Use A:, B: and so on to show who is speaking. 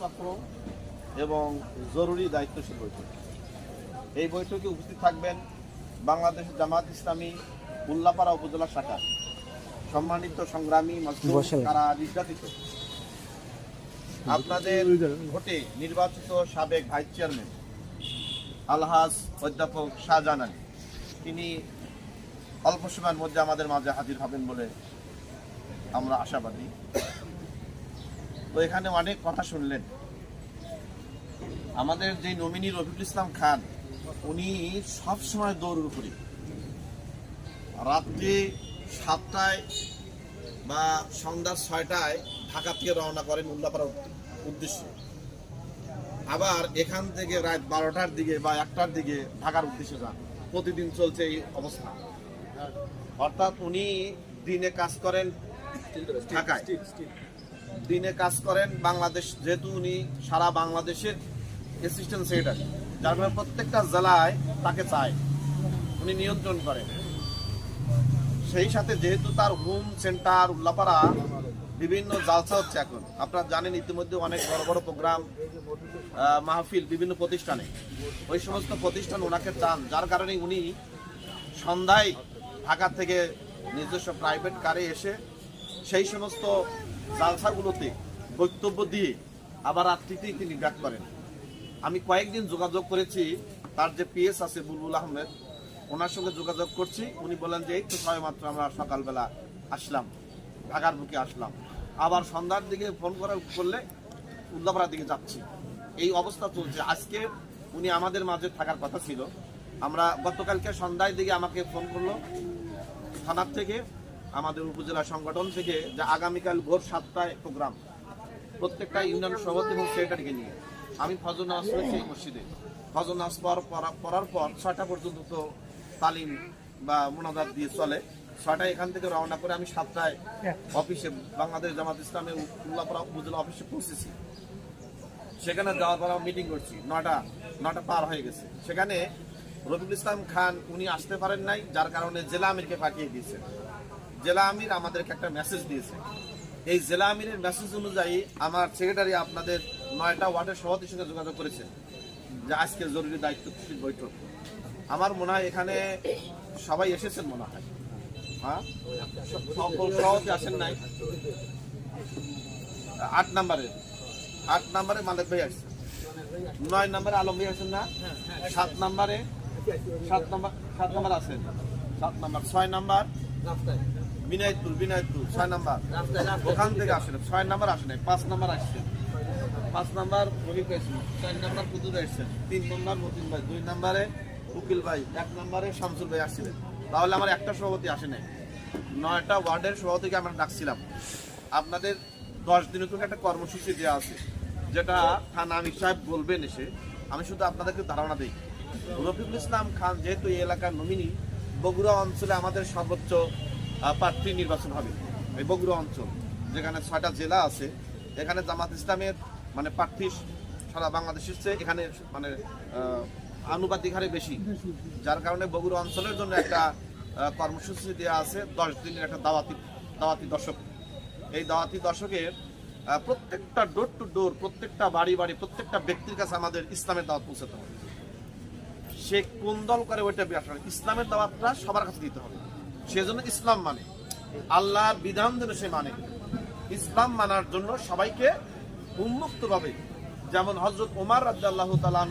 A: চক্র এবং জরুরি দায়িত্বশীল বৈঠক। এই বৈঠকে উপস্থিত থাকবেন বাংলাদেশ জামাত ইসলামী উল্লাপাড়া উপজেলা শাখা সম্মানিত সংগ্রামী কারা নির্যাতিত। আপনাদের ভোটে নির্বাচিত সাবেক ভাইস চেয়ারম্যান আলহাজ অধ্যাপক শাহজাহান আলী। তিনি অল্প সময়ের মধ্যে আমাদের মাঝে হাজির হবেন বলে আমরা আশাবাদী। তো এখানে অনেক কথা শুনলেন। আমাদের যে নমিনি রফিকুল ইসলাম খান উনি সবসময় দৌড়ের উপরে রাত্রি সাতটায় বা সন্ধ্যা ছয়টায় ঢাকা থেকে রওনা করেন উল্লাপাড়ার উদ্দেশ্যে। আবার এখান থেকে রাত বারোটার দিকে বা একটার দিকে ঢাকার উদ্দেশ্যে যান। প্রতিদিন চলছে এই অবস্থা। অর্থাৎ উনি দিনে কাজ করেন ঢাকায়। দিনে কাজ করেন বাংলাদেশ, যেহেতু উনি সারা বাংলাদেশের অ্যাসিস্ট্যান্ট সেক্রেটারি যার কারণে প্রত্যেকটা জেলায় তাকে চায়। উনি নিয়ন্ত্রণ করেন। সেই সাথে যেহেতু তার হোম সেন্টার উল্লাপাড়া, বিভিন্ন জালসা হচ্ছে এখন। আপনারা জানেন ইতিমধ্যে অনেক বড় বড় প্রোগ্রাম মাহফিল বিভিন্ন প্রতিষ্ঠানে। ওই সমস্ত প্রতিষ্ঠান ওনাকে চান, যার কারণে উনি সন্ধ্যায় ঢাকা থেকে নিজস্ব প্রাইভেট কারে এসে সেই সমস্ত জালসাগুলোতে বক্তব্য দিয়ে আবার রাত্রিতেই তিনি ব্যাক করেন। আমি কয়েকদিন যোগাযোগ করেছি, তার যে পিএস আছে বুলবুল আহমেদ, ওনার সঙ্গে যোগাযোগ করছি। উনি বলেন যে, এই তো ছয় মাত্র আমরা সকালবেলা আসলাম, ঢাকার বুকে আসলাম। আবার সন্ধ্যার দিকে ফোন করার করলে উল্লাপাড়ার দিকে যাচ্ছি। এই অবস্থা চলছে। আজকে উনি আমাদের মাঝে থাকার কথা ছিল। আমরা গতকালকে সন্ধ্যার দিকে আমাকে ফোন করল, থানার থেকে আমাদের উপজেলা সংগঠন থেকে যে আগামীকাল ভোর সাতটায় প্রোগ্রাম। প্রত্যেকটা ইউনিয়ন সভাপতি এবং সেক্রেটারিকে নিয়ে। আমি ফজর নামাজ পড়েছি এই মসজিদে। ফজর নামাজ পড়ার পর- ছয়টা পর্যন্ত তো তালিম বা মোনাজাত দিয়ে চলে। ছয়টায় এখান থেকে রওনা করে আমি সাতটায় অফিসে বাংলাদেশ জামাত ইসলামের উল্লাপাড়া উপজেলা অফিসে পৌঁছেছি। সেখানে যাওয়ার পর আমি মিটিং করছি। নটা নটা পার হয়ে গেছে। সেখানে রবিউল ইসলাম খান, উনি আসতে পারেন নাই, যার কারণে জেলা আমিরকে পাঠিয়ে দিয়েছেন জেলা আমির আমাদেরকে একটা মেসেজ দিয়েছে। এই জেলা আমিরের মেসেজ অনুযায়ী আমার সেক্রেটারি আপনাদের নয়টা ওয়ার্ডের সভাপতির সঙ্গে যোগাযোগ করেছে। যে আজকে জরুরি দায়িত্ব বৈঠক। আমার মনে হয় এখানে সবাই এসেছেন মনে হয়। হ্যাঁ? সকল সভাপতি আসেন নাই। আট নাম্বারে। আট নাম্বারে মালিক ভাই আসছে। নয় নাম্বারে আলম ভাই আসেন না? সাত নাম্বারে সাত নাম্বার সাত নাম্বার আছেন। সাত নাম্বার। ছয় নাম্বার বিনায়তপুর বিনায়তপুর ছয় নাম্বার। ওখান থেকে আসেন ছয় নাম্বার আসেন নাই, পাঁচ নাম্বার আসছেন পাঁচ নাম্বার রবি পাইছেন চার নাম্বার কুতুব আসছেন তিন নাম্বার মতিন ভাই দুই নাম্বারে উকিল ভাই এক নাম্বারে শামসুল ভাই আসছিলেন। তাহলে আমার একটা সভাপতি আসে নাই। নয়টা ওয়ার্ডের সভাপতিকে আমরা ডাকছিলাম। আপনাদের দশ দিনের জন্য একটা কর্মসূচি দেওয়া আছে যেটা থানা আমির সাহেব বলবেন এসে আমি শুধু আপনাদেরকে ধারণা দিই। রফিকুল ইসলাম খান যেহেতু এই এলাকার নমিনি বগুড়া অঞ্চলে আমাদের সর্বোচ্চ প্রার্থী নির্বাচন হবে। এই বগুড়া অঞ্চল যেখানে ছয়টা জেলা আছে এখানে জামাত ইসলামের মানে প্রার্থী সারা বাংলাদেশের চেয়ে এখানে মানে আনুপাতিক হারে বেশি। যার কারণে বগুড়া অঞ্চলের জন্য একটা কর্মসূচি দেওয়া আছে দশ দিনের একটা দাওয়াতি দাওয়াতি দশক। এই দাওয়াতি দশকের আহ, প্রত্যেকটা ডোর টু ডোর প্রত্যেকটা বাড়ি বাড়ি প্রত্যেকটা ব্যক্তির কাছে আমাদের ইসলামের দাওয়াত পৌঁছাতে হবে। সে কোন দল করে ওইটা। ইসলামের দাওয়াতটা সবার কাছে দিতে হবে। সেজন্য ইসলাম মানে। আল্লাহর বিধান যেন সে মানে। ইসলাম মানার জন্য সবাইকে উন্মুক্তভাবে, যেমন হজরত ওমার রাজ্লাহ তালা